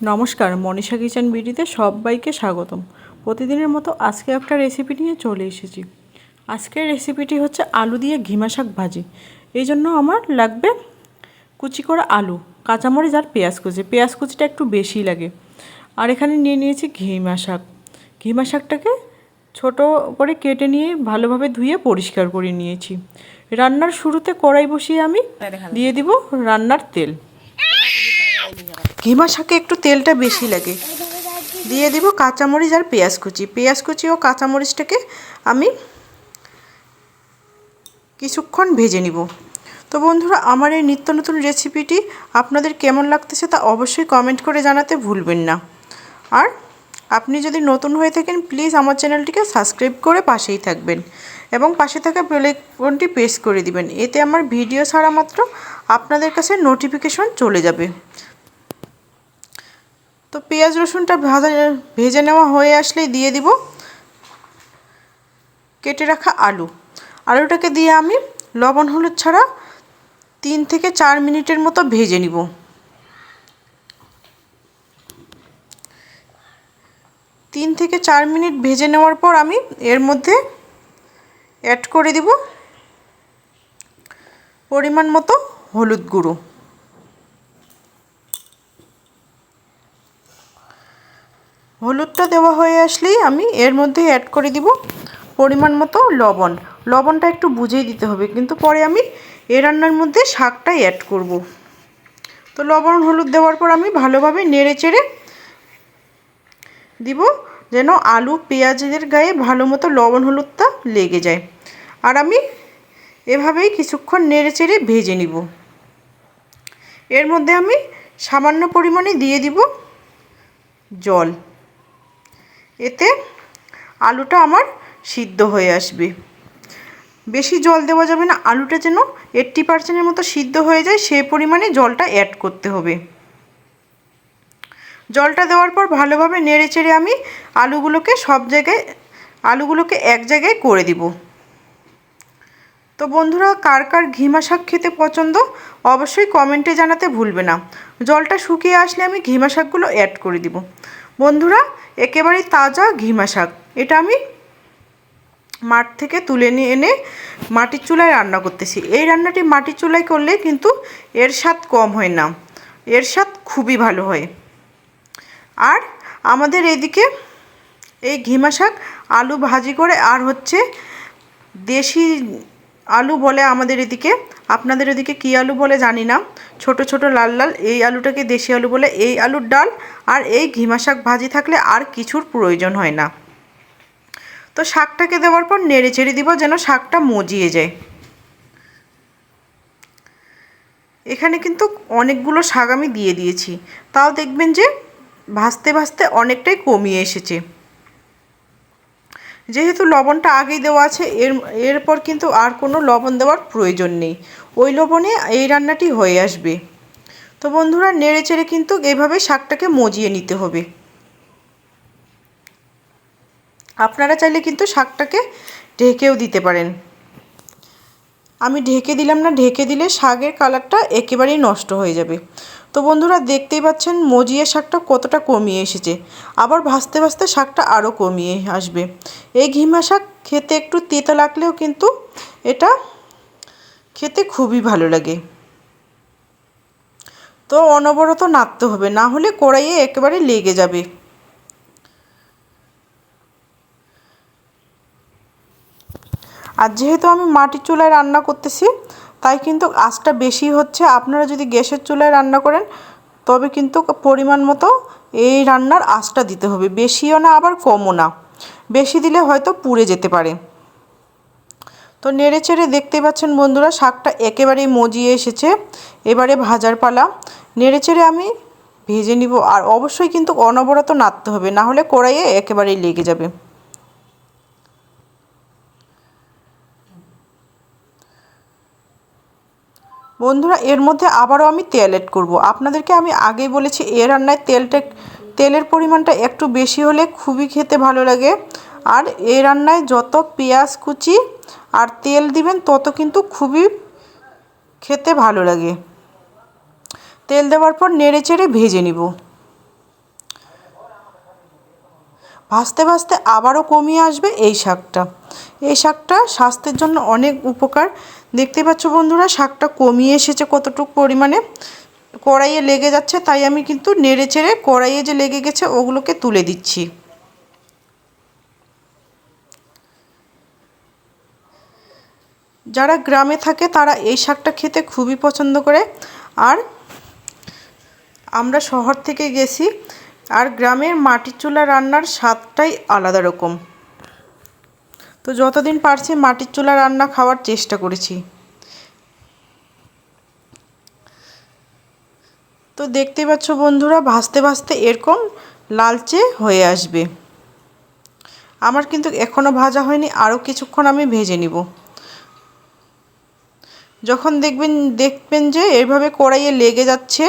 নমস্কার মনীষা কিচেন বিডিতে সবাইকে স্বাগতম। প্রতিদিনের মতো আজকে একটা রেসিপি নিয়ে চলে এসেছি। আজকের রেসিপিটি হচ্ছে আলু দিয়ে ঘিমা শাক ভাজি। এই জন্য আমার লাগবে কুচি করা আলু কাঁচামরিচ আর পেঁয়াজ কুচি। পেঁয়াজ কুচিটা একটু বেশি লাগে। আর এখানে নিয়ে নিয়েছি ঘিমা শাক। ঘিমা শাকটাকে ছোট করে কেটে নিয়ে ভালোভাবে ধুয়ে পরিষ্কার করে নিয়েছি। রান্নার শুরুতে কড়াই বসিয়ে আমি দিয়ে দিব রান্নার তেল। ঘিমা শাকে একটু তেলটা বেশি লাগে। দিয়ে দিব কাঁচামরিচ আর পেঁয়াজ কুচি। পেঁয়াজ কুচি ও কাঁচামরিচটাকে আমি কিছুক্ষণ ভেজে নিব। তো বন্ধুরা, আমার এই নিত্য নতুন রেসিপিটি আপনাদের কেমন লাগতেছে তা অবশ্যই কমেন্ট করে জানাতে ভুলবেন না। আর আপনি যদি নতুন হয়ে থাকেন, প্লিজ আমার চ্যানেলটিকে সাবস্ক্রাইব করে পাশেই থাকবেন এবং পাশে থাকা বেলাইকনটি প্রেস করে দিবেন। এতে আমার ভিডিও ছাড়া মাত্র আপনাদের কাছে নোটিফিকেশন চলে যাবে। তো পেঁয়াজ রসুনটা ভাজা, ভেজে নেওয়া হয়ে আসলেই দিয়ে দিব। কেটে রাখা আলু। আলুটাকে দিয়ে আমি লবণ, হলুদ ছাড়া তিন থেকে চার মিনিটের মতো ভেজে নিব। তিন থেকে চার মিনিট ভেজে নেওয়ার পর আমি এর মধ্যে অ্যাড করে দিব পরিমাণ মতো হলুদ গুঁড়ো। হলুদটা দেওয়া হয়ে আসলেই আমি এর মধ্যে অ্যাড করে দিব পরিমাণ মতো লবণ। লবণটা একটু বুঝেই দিতে হবে, কিন্তু পরে আমি এ রান্নার মধ্যে শাকটাই অ্যাড করব। তো লবণ, হলুদ দেওয়ার পর আমি ভালোভাবে নেড়ে চেড়ে দিব যেন আলু, পেঁয়াজের গায়ে ভালো মতো লবণ, হলুদটা লেগে যায়। আর আমি এভাবেই কিছুক্ষণ নেড়ে চেড়ে ভেজে নিব। এর মধ্যে আমি সামান্য পরিমাণে দিয়ে দিব জল। এতে আলুটা আমার সিদ্ধ হয়ে আসবে। বেশি জল দেওয়া যাবে না, আলুটা যেন এইট্টি পার্সেন্টের মতো সিদ্ধ হয়ে যায় সেই পরিমাণে জলটা অ্যাড করতে হবে। জলটা দেওয়ার পর ভালোভাবে নেড়ে চেড়ে আমি আলুগুলোকে সব জায়গায়, আলুগুলোকে এক জায়গায় করে দিব। তো বন্ধুরা, কার কার ঘিমা শাক খেতে পছন্দ, অবশ্যই কমেন্টে জানাতে ভুলবে না। জলটা শুকিয়ে আসলে আমি ঘিমা শাকগুলো অ্যাড করে দিব। বন্ধুরা একেবারেই তাজা ঘিমা শাক। এটা আমি মাঠ থেকে তুলে নিয়ে এনে মাটির চুলায় রান্না করতেছি। এই রান্নাটি মাটির চুলায় করলে কিন্তু এর স্বাদ কম হয় না। এর স্বাদ খুবই ভালো হয়। আর আমাদের এদিকে এই ঘিমা শাক আলু ভাজি করে, আর হচ্ছে দেশি আলু বলে আমাদের এদিকে। আপনাদের এদিকে কী আলু বলে জানি না। ছোট ছোট লাল লাল, এই আলুটাকে দেশি আলু বলে, এই আলুর ডাল আর এই ঘিমা শাক ভাজি থাকলে আর কিছুর প্রয়োজন হয় না। তো শাকটাকে দেওয়ার পর নেড়ে চেড়ে দিব যেন শাকটা মজিয়ে যায়। এখানে কিন্তু অনেকগুলো শাক আমি দিয়ে দিয়েছি। তাও দেখবেন যে ভাজতে ভাজতে অনেকটাই কমিয়ে এসেছে। যেহেতু লবণটা আগেই দেওয়া আছে, এর, এরপর কিন্তু আর কোনো লবণ দেওয়ার প্রয়োজন নেই। ওই লবণে এই রান্নাটি হয়ে আসবে। তো বন্ধুরা, নেড়ে চেড়ে কিন্তু এভাবে শাকটাকে মজিয়ে নিতে হবে। আপনারা চাইলে কিন্তু শাকটাকে ঢেকেও দিতে পারেন। আমি ঢেকে দিলাম না, ঢেকে দিলে শাকের কালারটা একেবারেই নষ্ট হয়ে যাবে। তো বন্ধুরা, দেখতেই পাচ্ছেন মজিয়া শাকটা কতটা কমিয়ে এসেছে। আবার ভাজতে ভাজতে শাকটা আরও কমিয়ে আসবে। এই ঘিমা শাক খেতে একটু তেতো লাগলেও কিন্তু এটা খেতে খুবই ভালো লাগে। তো অনবরত নাড়তে হবে, না হলে কড়াইয়ে একেবারে লেগে যাবে। আর যেহেতু আমি মাটির চুলায় রান্না করতেছি, তাই কিন্তু আঁচটা বেশি হচ্ছে। আপনারা যদি গ্যাসের চুলায় রান্না করেন, তবে কিন্তু পরিমাণ মতো এই রান্নার আঁচটা দিতে হবে। বেশিও না, আবার কমও না। বেশি দিলে হয়তো পুড়ে যেতে পারে। তো নেড়ে চেড়ে দেখতে পাচ্ছেন বন্ধুরা, শাকটা একেবারেই মজিয়ে এসেছে। এবারে ভাজার পালা। নেড়ে চেড়ে আমি ভেজে নিব। আর অবশ্যই কিন্তু অনবরত নাড়তে হবে, না হলে কড়াইয়ে একেবারেই লেগে যাবে। বন্ধুরা, এর মধ্যে আবারও আমি তেল অ্যাড করব। আপনাদেরকে আমি আগেই বলেছি, এ রান্নায় তেলটা, তেলের পরিমাণটা একটু বেশি হলে খুবই খেতে ভালো লাগে। আর এ রান্নায় যত পেঁয়াজ কুচি আর তেল দিবেন, তত কিন্তু খুবই খেতে ভালো লাগে। তেল দেওয়ার পর নেড়ে চেড়ে ভেজে নিব। ভাজতে ভাজতে আবারও কমিয়ে আসবে এই শাকটা। এই শাকটা স্বাস্থ্যের জন্য অনেক উপকার। দেখতে পাচ্ছ বন্ধুরা, শাকটা কমিয়ে এসেছে কতটুকু পরিমাণে। কড়াইয়ে লেগে যাচ্ছে, তাই আমি কিন্তু নেড়ে চেড়ে কড়াইয়ে যে লেগে গেছে ওগুলোকে তুলে দিচ্ছি। যারা গ্রামে থাকে তারা এই শাকটা খেতে খুবই পছন্দ করে। আর আমরা শহর থেকে গেছি আর গ্রামের মাটির চুলা রান্নার স্বাদটাই আলাদা রকম। তো যতদিন পারছি মাটির চুলা রান্না খাওয়ার চেষ্টা করেছি। তো দেখতে পাচ্ছ বন্ধুরা ভাজতে ভাজতে এরকম লালচে হয়ে আসবে। আমার কিন্তু এখনও ভাজা হয়নি, আরও কিছুক্ষণ আমি ভেজে নিব। যখন দেখবেন দেখবেন যে এভাবে কড়াইয়ে লেগে যাচ্ছে,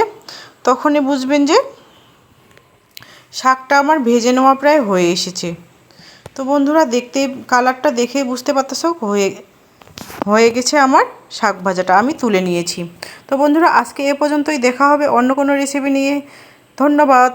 তখনই বুঝবেন যে শাকটা আমার ভেজে নেওয়া প্রায় হয়ে এসেছে। তো বন্ধুরা, দেখতে, কালারটা দেখে বুঝতে পারতেছো হয়ে হয়ে গেছে আমার শাক ভাজাটা। আমি তুলে নিয়েছি। তো বন্ধুরা, আজকে এ পর্যন্তই। দেখা হবে অন্য কোনো রেসিপি নিয়ে। ধন্যবাদ।